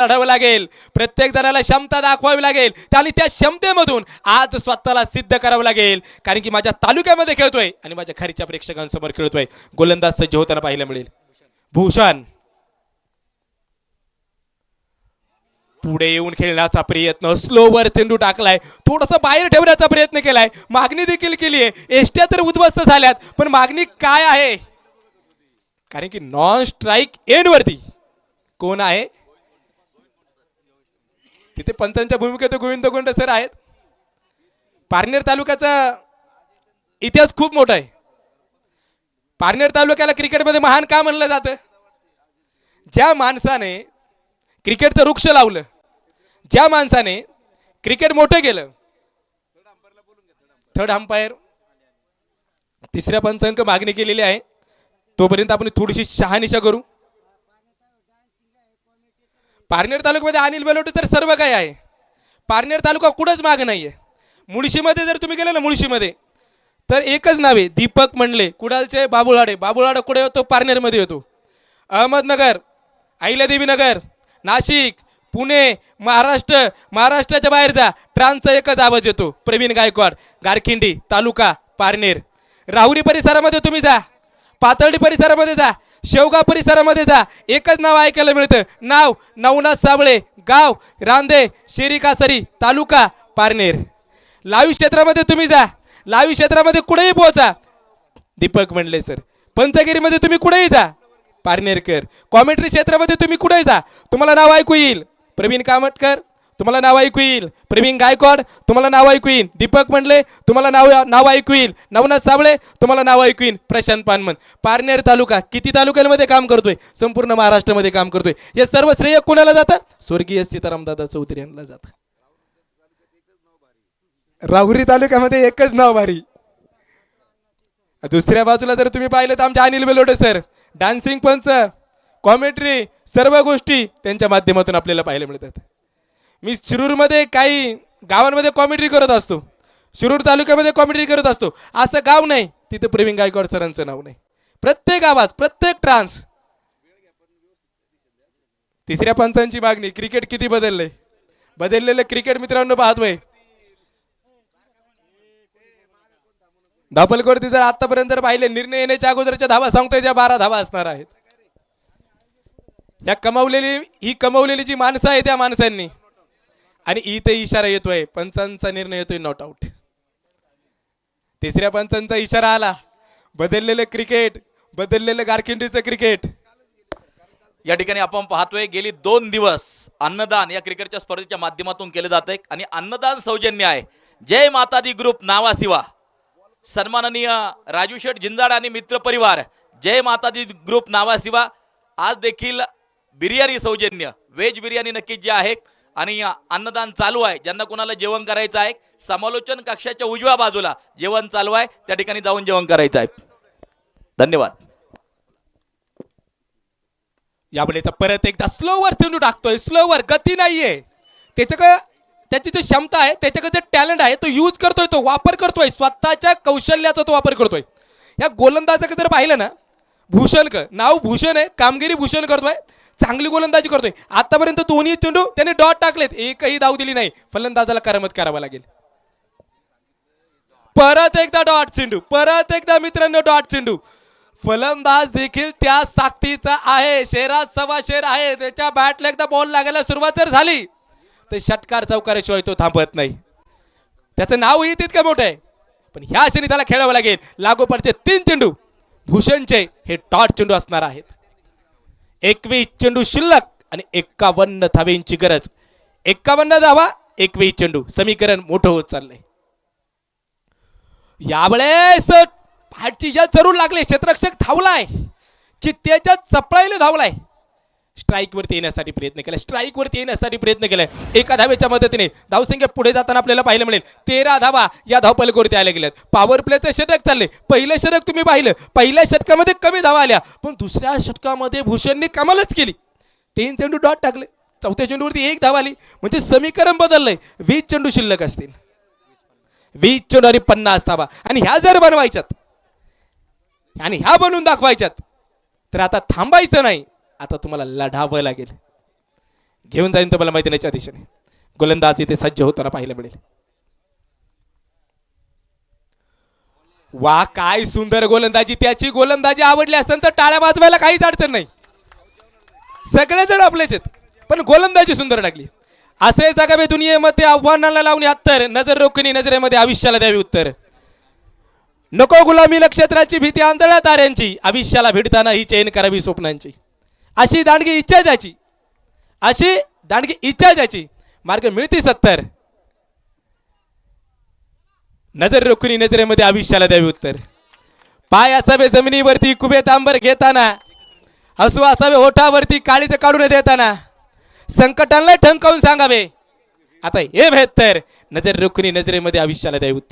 लढावं लागेल. प्रत्येक जणाला क्षमता दाखवावी लागेल. आणि त्या क्षमतेमधून आज स्वतःला सिद्ध करावं लागेल. कारण की माझ्या तालुक्यामध्ये खेळतोय आणि माझ्या घरच्या प्रेक्षकांसमोर खेळतोय. गोलंदाज सज्ज होताना पाहायला मिळेल. भूषण. पुढे येऊन खेळण्याचा प्रयत्न. स्लोवर चेंडू टाकलाय. थोडस बाहेर ठेवण्याचा प्रयत्न केलाय. मागणी देखील केली आहे एसट्या तर उद्ध्वस्त झाल्यात. पण मागणी काय आहे? कारण की नॉन स्ट्राईक एंड वरती. कोण आहे? तिथे पंतांच्या भूमिकेत गोविंद गोंड सर आहेत. पारनेर तालुक्याचा इतिहास खूप मोठा आहे. पारनेर तालुक्याला क्रिकेटमध्ये महान का म्हणलं जातं? ज्या माणसाने क्रिकेटचं वृक्ष लावलं ज्या माणसाने क्रिकेट मोठं केलं थर्ड अंपायर तिसऱ्या पंचांक मागणी केलेली आहे. तोपर्यंत आपण थोडीशी शहानिशा करू. पारनेर तालुक्यामध्ये अनिल बलोटे तर सर्व काही आहे. पारनेर तालुका कुठंच माग आहे मुळशीमध्ये जर तुम्ही गेले ना मुळशीमध्ये तर एकच नावे दीपक मंडले कुडालचे बाबुळाडे बाबुळाडे कुठे होतो? पारनेरमध्ये होतो. अहमदनगर अहिल्यादेवीनगर नाशिक पुणे महाराष्ट्र महाराष्ट्राच्या बाहेर जा. ट्रान्सचा एकच आवाज येतो. प्रवीण गायकवाड गारखिंडी तालुका पारनेर. राहुरी परिसरामध्ये तुम्ही जा. पातळी परिसरामध्ये जा. शेवगाव परिसरामध्ये जा. एकच नाव ऐकायला मिळतं. नाव नवनाथ साबळे. गाव रांदे शेरी कासरी तालुका पारनेर. लावी क्षेत्रामध्ये तुम्ही जा. लावी क्षेत्रामध्ये कुठेही पोहोचा. दीपक म्हणले सर. पंचगिरीमध्ये तुम्ही कुठेही जा. पारनेरकर. कॉमेंट्री क्षेत्रामध्ये तुम्ही कुठेही जा. तुम्हाला नाव ऐकू येईल. प्रवीण कामटकर. तुम्हाला नाव ऐकू येईल. प्रवीण गायकवाड तुम्हाला नाव ऐकू येईल. दीपक म्हणले तुम्हाला नाव नाव ऐकू येईल. नवनाथ साबळे तुम्हाला नाव ऐकू येईल. प्रशांत पानमन. पारनेर तालुका किती तालुक्यांमध्ये काम करतोय? संपूर्ण महाराष्ट्रामध्ये काम करतोय. हे सर्व श्रेय कोणाला जातं? स्वर्गीय सीताराम दादा चौधरी यांना जातं. राहुरी तालुक्यामध्ये एकच नाव भारी. दुसऱ्या बाजूला जर तुम्ही पाहिलं तर आमचे Anil Belote sir dancing punch commentary सर्व गोष्टी त्यांच्या माध्यमातून आपल्याला पाहायला मिळतात. मी शिरूरमध्ये काही गावांमध्ये कॉमेडी करत असतो. शिरूर तालुक्यामध्ये कॉमेडी करत असतो. असं गाव नाही तिथं प्रवीण गायकवाड सरांचं नाव नाही. प्रत्येक आवाज प्रत्येक ट्रान्स तिसऱ्या पंचांची मागणी क्रिकेट किती बदलले बदललेलं क्रिकेट मित्रांनो पाहतोय धापलकोरती जर आतापर्यंत पाहिले निर्णय येण्याच्या अगोदरच्या धावा सांगतोय त्या बारा धावा असणार आहेत. या कमावलेली ही कमावलेली जी माणसं आहे त्या माणसांनी आणि इथे इशारा येतोय पंचांचा निर्णय येतोय नॉट आउट तिसऱ्या पंचांचा इशारा आला. बदललेलं क्रिकेट बदललेलं गारखिंडीचं क्रिकेट या ठिकाणी आपण पाहतोय गेली दोन दिवस अन्नदान या क्रिकेटच्या स्पर्धेच्या माध्यमातून केलं जात आहे आणि अन्नदान सौजन्य आहे. जय माता दी ग्रुप नावासिवा सन्माननीय राजू शेठ जिंजाड आणि मित्र परिवार जय माता दी ग्रुप नावासिवा आज देखील बिर्याणी सौजन्य. व्हेज बिर्याणी नक्कीच जे आहे आणि अन्नदान चालू आहे. ज्यांना कोणाला जेवण करायचं आहे समालोचन कक्षाच्या उजव्या बाजूला जेवण चालू आहे त्या ठिकाणी जाऊन जेवण करायचं आहे. धन्यवाद. यावेळेस परत एकदा स्लोवर तिनू टाकतोय. स्लोवर गती नाहीये. त्याच्याकडे त्याची जी क्षमता आहे त्याच्याकडे जे टॅलेंट आहे तो यूज करतोय तो वापर करतोय. स्वतःच्या कौशल्याचा तो वापर करतोय. या गोलंदाजाकडे जर पाहिलं ना भूषण नाव भूषण आहे कामगिरी भूषण करतोय. चांगली गोलंदाजी करतोय. आतापर्यंत दोन्ही चेंडू त्याने डॉट टाकलेत. एकही धाव दिली नाही. फलंदाजाला करामत करावा लागेल. परत एकदा डॉट चेंडू. परत एकदा मित्रांनो डॉट चेंडू. फलंदाज देखील त्या ताकदीचा आहे. शेरात सव्वा शेर आहे. त्याच्या बॅटला एकदा बॉल लागायला सुरुवात जर झाली तर षटकार चौकाराशिवाय तो थांबत नाही. त्याचं नावही तितकं मोठं आहे. पण ह्या क्षणी त्याला खेळावं लागेल. लागोपाठचे तीन चेंडू भूषणचे हे डॉट चेंडू असणार आहेत. एकवीस चेंडू शिल्लक आणि एक्कावन्न धावेंची गरज. एक्कावन्न धावा एकवीस चेंडू. समीकरण मोठं होत चाललंय. यावेळेस पहाटची जरूर लागले क्षेत्ररक्षक धावलाय. चित्त्याच्या चपळाईला धावलाय. स्ट्राईकवरती येण्यासाठी प्रयत्न केला. स्ट्राईकवरती येण्यासाठी प्रयत्न केलाय एका धावेच्या मदतीने धावसंख्या पुढे जाताना आपल्याला पाहायला मिळेल. तेरा धावा या धावपलकोरती आल्या गेल्यात. पॉवर प्लेचं षटक चालले. पहिलं षटक तुम्ही पाहिलं. पहिल्या षटकामध्ये कमी धावा आल्या. पण दुसऱ्या षटकामध्ये भूषणने कमालच केली. तीन चेंडू डॉट टाकले. चौथ्या चेंडूवरती एक धाव आली. म्हणजे समीकरण बदललंय. वीस चेंडू शिल्लक असतील. वीस चेंडू आणि पन्नास धावा. आणि ह्या जर बनवायच्यात आणि ह्या बनवून दाखवायच्यात तर आता थांबायचं नाही. आता तुम्हाला लढावं लागेल. घेऊन जाईन तुम्हाला मैदानाच्या दिशेने. गोलंदाज इथे सज्ज होताना पाहायला मिळेल. वा काय सुंदर गोलंदाजी. त्याची गोलंदाजी आवडली असेल तर टाळ्या वाजवायला काहीच अडचण नाही. सगळे जण आपलेच आहेत पण गोलंदाजी सुंदर टाकली असे जगावे दुनियेमध्ये आव्हानाला लावून हत्तर नजर रोखणी नजरेमध्ये आयुष्याला द्यावी उत्तर. नको गुलामी नक्षत्राची भीती आंधळ्या ताऱ्यांची. आयुष्याला भिडताना ही चैन करावी स्वप्नांची. अशी दांडगी इच्छा जायची अशी दांडगी इच्छा जायची मार्ग मिळते सत्तर. नजर रोखुनी नजरेमध्ये आयुष्याला द्यावी उत्तर. पाय असावे जमिनीवरती कुबे तांबर घेताना. हसू असावे ओठावरती काळीचं काढून देताना. संकटांना ठणकावून सांगावे. आता हे बेहत्तर. नजर रोखुनी नजरेमध्ये आयुष्याला द्यावी उत्तर.